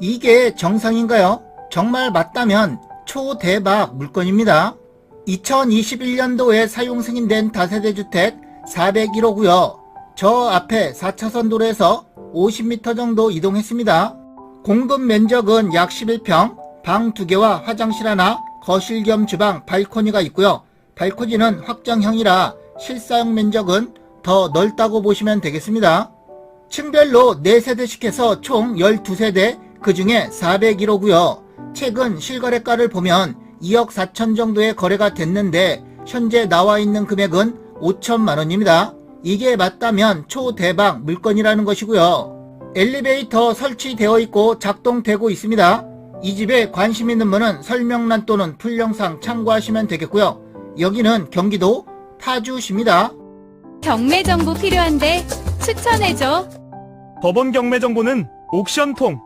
이게 정상인가요? 정말 맞다면 초대박 물건입니다. 2021년도에 사용 승인된 다세대 주택 401호고요. 저 앞에 4차선 도로에서 50m 정도 이동했습니다. 공급 면적은 약 11평, 방 2개와 화장실 하나, 거실 겸 주방, 발코니가 있고요. 발코니는 확장형이라 실사용 면적은 더 넓다고 보시면 되겠습니다. 층별로 4세대씩 해서 총 12세대, 그 중에 401호고요. 최근 실거래가를 보면 2억 4천 정도의 거래가 됐는데 현재 나와 있는 금액은 5천만 원입니다. 이게 맞다면 초대박 물건이라는 것이고요. 엘리베이터 설치되어 있고 작동되고 있습니다. 이 집에 관심 있는 분은 설명란 또는 풀 영상 참고하시면 되겠고요. 여기는 경기도 타주시입니다. 경매 정보 필요한데 추천해줘. 법원 경매 정보는 옥션통